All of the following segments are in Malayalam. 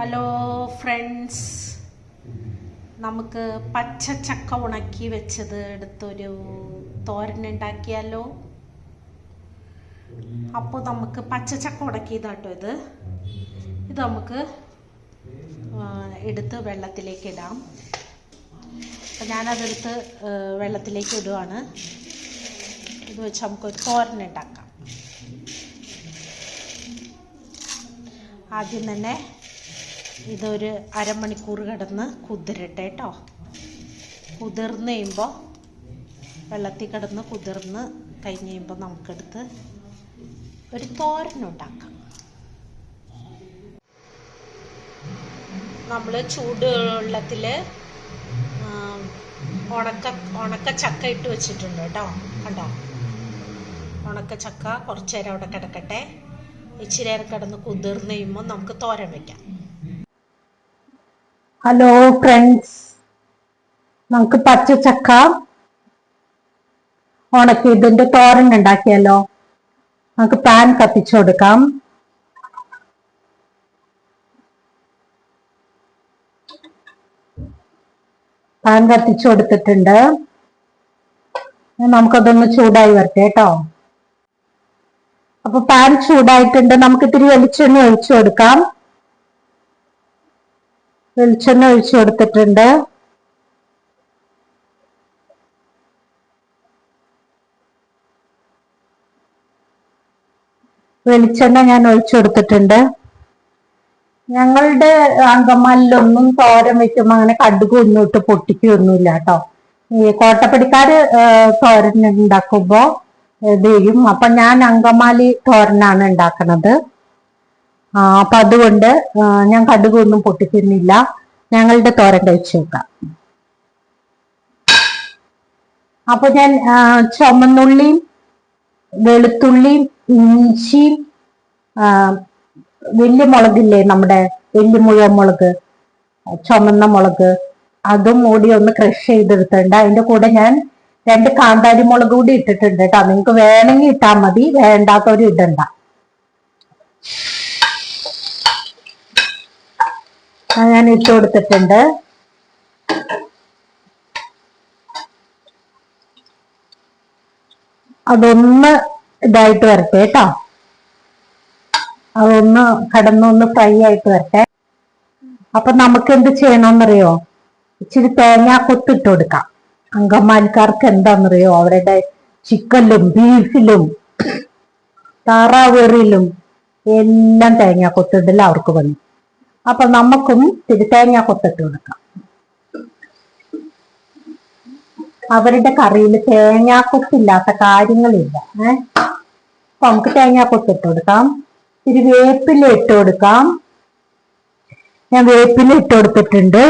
ഹലോ ഫ്രണ്ട്സ് നമുക്ക് പച്ച ചക്ക ഉണക്കി വെച്ചത് എടുത്തൊരു തോരൻ ഉണ്ടാക്കിയാലോ? അപ്പോൾ നമുക്ക് പച്ച ചക്ക ഉണക്കിയതാട്ടോ ഇത്. ഇത് നമുക്ക് എടുത്ത് വെള്ളത്തിലേക്ക് ഇടാം. അപ്പം ഞാനതെടുത്ത് വെള്ളത്തിലേക്ക് ഇടുവാണ്. ഇത് വെച്ച് നമുക്കൊരു തോരൻ ഉണ്ടാക്കാം. ആദ്യം തന്നെ ഇതൊരു അരമണിക്കൂർ കിടന്ന് കുതിരട്ടെ കേട്ടോ കുതിർന്ന് കഴിയുമ്പോൾ വെള്ളത്തിൽ കിടന്ന് കുതിർന്ന് കഴിഞ്ഞ് കഴിയുമ്പോൾ നമുക്കെടുത്ത് ഒരു തോരനുണ്ടാക്കാം നമ്മൾ ചൂട് വെള്ളത്തിൽ ഉണക്ക ഉണക്ക ചക്ക ഇട്ട് വെച്ചിട്ടുണ്ട് കേട്ടോ കണ്ടോ? ഉണക്ക ചക്ക കുറച്ച് നേരം അവിടെ കിടക്കട്ടെ. ഇച്ചിരി നേരം കിടന്ന് കുതിർന്ന് കഴിയുമ്പോൾ നമുക്ക് തോരൻ വെക്കാം. ഹലോ ഫ്രണ്ട്സ് നമുക്ക് പച്ചച്ചക്ക ചക്ക ഉണക്കി ഇതിന്റെ തോരൻ ഉണ്ടാക്കിയല്ലോ നമുക്ക് പാൻ കത്തിച്ചു കൊടുക്കാം. പാൻ കത്തിച്ചു കൊടുത്തിട്ടുണ്ട്. നമുക്കതൊന്ന് ചൂടായി വരട്ടെ കേട്ടോ. അപ്പൊ പാൻ ചൂടായിട്ടുണ്ട്. നമുക്ക് ഇത്തിരി വെളിച്ചെണ്ണ ഒഴിച്ചു കൊടുക്കാം. വെളിച്ചെണ്ണ ഒഴിച്ചു കൊടുത്തിട്ടുണ്ട്. വെളിച്ചെണ്ണ ഞാൻ ഒഴിച്ചു കൊടുത്തിട്ടുണ്ട്. ഞങ്ങളുടെ അങ്കമാലിലൊന്നും തോരൻ വെക്കുമ്പോ അങ്ങനെ കടുക് ഒന്നിട്ട് പൊട്ടിക്കൊന്നുമില്ല കേട്ടോ. ഈ കോട്ടപ്പടിക്കാര് തോരൻ ഉണ്ടാക്കുമ്പോ ഇത് ചെയ്യും അപ്പൊ ഞാൻ അങ്കമാലി തോരനാണ് ഉണ്ടാക്കണത്. ആ അപ്പൊ അതുകൊണ്ട് ഞാൻ കടുകൊന്നും പൊട്ടിച്ചിരുന്നില്ല. ഞങ്ങളുടെ തോരൻ കഴിച്ചു നോക്കാം. അപ്പൊ ഞാൻ ചുമന്നുള്ളിയും വെളുത്തുള്ളിയും ഇഞ്ചിയും വലിയ മുളകില്ലേ നമ്മുടെ വലിയ മുഴുവൻ മുളക് ചുമന്ന മുളക് അതും കൂടി ഒന്ന് ക്രഷ് ചെയ്തെടുത്തിട്ടുണ്ട്. അതിന്റെ കൂടെ ഞാൻ രണ്ട് കാന്താരി മുളക് കൂടി ഇട്ടിട്ടുണ്ട് കേട്ടോ. നിങ്ങൾക്ക് വേണമെങ്കിൽ ഇട്ടാൽ മതി. വേണ്ടാത്തവരും ഇടണ്ട അത് ഞാൻ ഇട്ട് കൊടുത്തിട്ടുണ്ട്. അതൊന്ന് ഇതായിട്ട് വരട്ടെ കേട്ടോ. അതൊന്ന് കടന്നൊന്ന് ഫ്രൈ ആയിട്ട് വരട്ടെ. അപ്പൊ നമുക്ക് എന്ത് ചെയ്യണമെന്നറിയോ ഇച്ചിരി തേങ്ങ കൊത്തിട്ട് കൊടുക്കാം. അങ്കമാലിക്കാർക്ക് എന്താണെന്നറിയോ അവരുടെ ചിക്കനിലും ബീഫിലും താറാവേറിലും എല്ലാം തേങ്ങ കൊത്തിട്ടില്ല അവർക്ക് വന്നു. അപ്പൊ നമുക്കും തിരുത്തേങ്ങ തേങ്ങ കൊത്തിട്ട് കൊടുക്കാം. അവരുടെ കറിയിൽ തേങ്ങാക്കൊത്തില്ലാത്ത കാര്യങ്ങളില്ല ഏഹ് അപ്പൊ നമുക്ക് തേങ്ങാക്കൊത്തിട്ട് കൊടുക്കാം. ഇത്തിരി വേപ്പില ഇട്ട് കൊടുക്കാം. ഞാൻ വേപ്പില ഇട്ട് കൊടുത്തിട്ടുണ്ട്.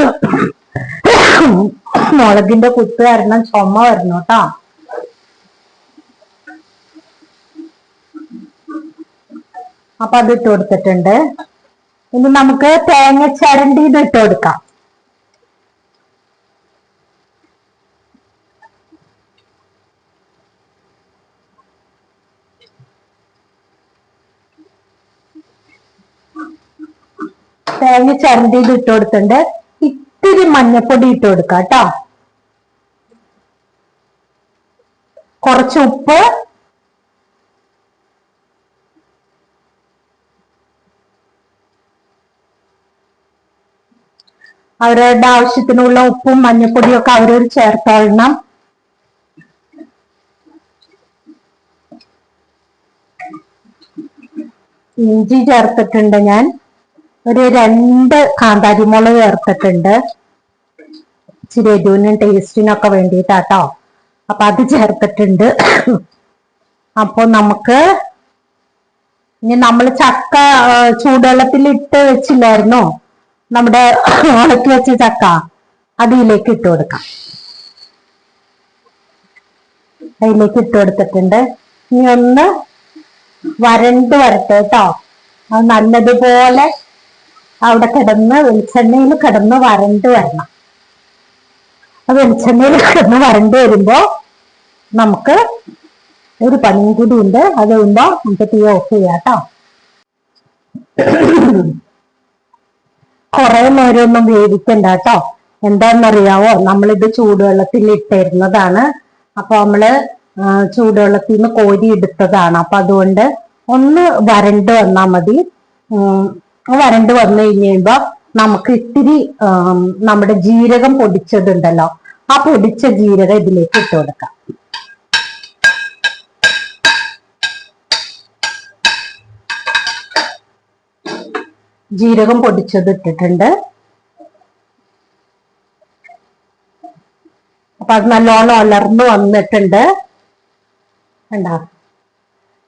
മുളകിന്റെ കുത്ത് കാരണം ചുമ വരണം കേട്ടോ. അപ്പൊ അത് ഇട്ട് കൊടുത്തിട്ടുണ്ട്. ഇനി നമുക്ക് തേങ്ങ ചരണ്ടിയത് ഇട്ട് കൊടുക്കാം. തേങ്ങ ചരണ്ടിയത് ഇട്ട് കൊടുത്തിട്ടുണ്ട്. ഇത്തിരി മഞ്ഞപ്പൊടി ഇട്ട് കൊടുക്കാം കേട്ടോ. കുറച്ച് ഉപ്പ് അവരവരുടെ ആവശ്യത്തിനുള്ള ഉപ്പും മഞ്ഞപ്പൊടിയും ഒക്കെ അവരോട് ചേർത്തോളണം. ഇഞ്ചി ചേർത്തിട്ടുണ്ട് ഞാൻ. ഒരു രണ്ട് കാന്താരി മുളക് ചേർത്തിട്ടുണ്ട്. ഇച്ചിരി എരിവിനും ടേസ്റ്റിനൊക്കെ വേണ്ടിയിട്ടാട്ടോ. അപ്പൊ അത് ചേർത്തിട്ടുണ്ട്. അപ്പൊ നമുക്ക് ഇനി നമ്മൾ ചക്ക ചൂടുവെള്ളത്തിൽ ഇട്ട് വെച്ചില്ലായിരുന്നോ? നമ്മുടെ ഉണക്കി വെച്ച ചക്ക അതിലേക്ക് ഇട്ട് കൊടുക്കാം. അതിലേക്ക് ഇട്ട് കൊടുത്തിട്ടുണ്ട്. ഇനി ഒന്ന് വരണ്ട് വരട്ടെ കേട്ടോ അത് നല്ലതുപോലെ അവിടെ കിടന്ന് വെളിച്ചെണ്ണയിൽ കിടന്ന് വരണ്ട് വരണം. ആ വെളിച്ചെണ്ണയിൽ കിടന്ന് വരണ്ട് വരുമ്പോ നമുക്ക് ഒരു പണിയും കൂടി ഉണ്ട്. അത് കഴിയുമ്പോ നമുക്ക് തീ ഓഫ് ചെയ്യാം കേട്ടോ കുറെ നേരമൊന്നും വേവിക്കണ്ട കേട്ടോ എന്താണെന്നറിയാവോ നമ്മളിത് ചൂടുവെള്ളത്തിൽ ഇട്ടിരുന്നതാണ്. അപ്പൊ നമ്മൾ ചൂടുവെള്ളത്തിൽ നിന്ന് കോരി എടുത്തതാണ്. അപ്പൊ അതുകൊണ്ട് ഒന്ന് വരണ്ട് വന്നാ മതി. വരണ്ട് വന്നു കഴിയുമ്പോ നമുക്ക് ഇത്തിരി നമ്മുടെ ജീരകം പൊടിച്ചതുണ്ടല്ലോ. ആ പൊടിച്ച ജീരകം ഇതിലേക്ക് ഇട്ട് കൊടുക്കാം. ജീരകം പൊടിച്ചത് ഇട്ടിട്ടുണ്ട് അപ്പൊ അത് നല്ലോണം ഉലർന്നു വന്നിട്ടുണ്ട്. കണ്ട?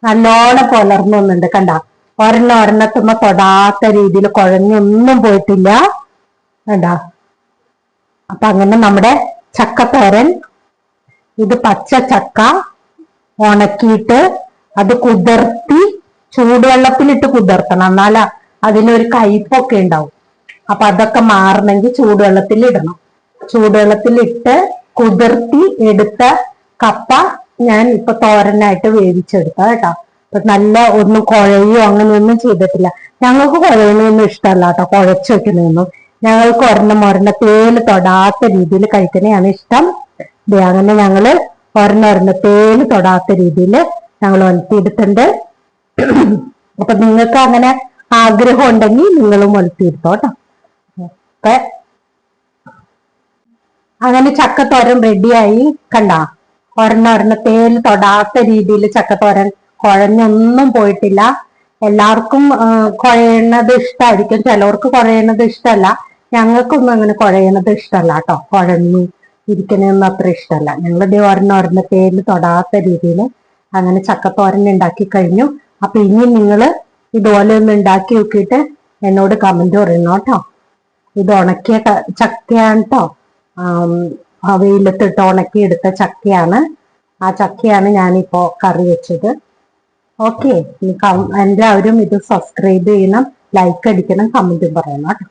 നല്ലോണം പുലർന്നു വന്നിട്ടുണ്ട്. കണ്ട? ഒരെണ്ണം ഒരെണ്ണത്തുമ്പോ തൊടാത്ത രീതിയിൽ കുഴഞ്ഞൊന്നും പോയിട്ടില്ല. കണ്ട? അപ്പൊ അങ്ങനെ നമ്മുടെ ചക്കത്തോരൻ ഇത് പച്ച ചക്ക ഉണക്കിയിട്ട് അത് കുതിർത്തി ചൂടുവെള്ളത്തിലിട്ട് കുതിർത്തണം. എന്നാല അതിനൊരു കയ്പൊക്കെ ഉണ്ടാവും. അപ്പൊ അതൊക്കെ മാറണമെങ്കിൽ ചൂടുവെള്ളത്തിൽ ഇടണം ചൂടുവെള്ളത്തിൽ ഇട്ട് കുതിർത്തി എടുത്ത കപ്പ ഞാൻ ഇപ്പൊ തോരനായിട്ട് വേവിച്ചെടുത്ത കേട്ടോ. അപ്പൊ നല്ല ഒന്നും കുഴയോ അങ്ങനെയൊന്നും ചെയ്തിട്ടില്ല. ഞങ്ങൾക്ക് കുഴയണമൊന്നും ഇഷ്ടമല്ല കേട്ടോ കുഴച്ചു വെക്കുന്നൊന്നും ഞങ്ങൾക്ക് ഒരെണ്ണം ഒരെണ്ണം തേൽ തൊടാത്ത രീതിയിൽ കഴിക്കുന്നതാണ് ഇഷ്ടം. അങ്ങനെ ഞങ്ങൾ ഒരെണ്ണം ഒരെണ്ണം തേൽ തൊടാത്ത രീതിയിൽ ഞങ്ങൾ ഒലത്തിയെടുത്തിട്ടുണ്ട് അപ്പൊ നിങ്ങൾക്ക് അങ്ങനെ ആഗ്രഹം ഉണ്ടെങ്കിൽ നിങ്ങളും കേട്ടോ അപ്പൊ അങ്ങനെ ചക്കത്തോരൻ റെഡിയായി കണ്ട? ഒരെണ്ണ ഒരെണ്ണ തേൽ തൊടാത്ത രീതിയിൽ ചക്കത്തോരൻ കുഴഞ്ഞൊന്നും പോയിട്ടില്ല. എല്ലാവർക്കും കുഴയണത് ഇഷ്ടമായിരിക്കും ചിലവർക്ക് കുഴയണത് ഇഷ്ടമല്ല. ഞങ്ങൾക്കൊന്നും അങ്ങനെ കുഴയണത് ഇഷ്ടമല്ല കേട്ടോ. കുഴഞ്ഞു ഇരിക്കണതൊന്നും അത്ര ഇഷ്ടമല്ല. ഞങ്ങളുടെ ഒരെണ്ണ ഒരെണ്ണ തേൽ തൊടാത്ത രീതിയിൽ അങ്ങനെ ചക്കത്തോരൻ ഉണ്ടാക്കി കഴിഞ്ഞു. അപ്പൊ ഇനി നിങ്ങൾ ഇതുപോലെ ഒന്ന് ഉണ്ടാക്കി നോക്കിയിട്ട് എന്നോട് കമന്റ് പറയണം കേട്ടോ. ഇത് ഉണക്കിയ ചക്കയാണ് കേട്ടോ വെയിലത്തിട്ട് ഉണക്കി എടുത്ത ചക്കയാണ്. ആ ചക്കയാണ് ഞാനിപ്പോ കറി വെച്ചത്. ഓക്കെ എല്ലാവരും ഇത് സബ്സ്ക്രൈബ് ചെയ്യണം ലൈക്ക് അടിക്കണം കമന്റും പറയണം കേട്ടോ.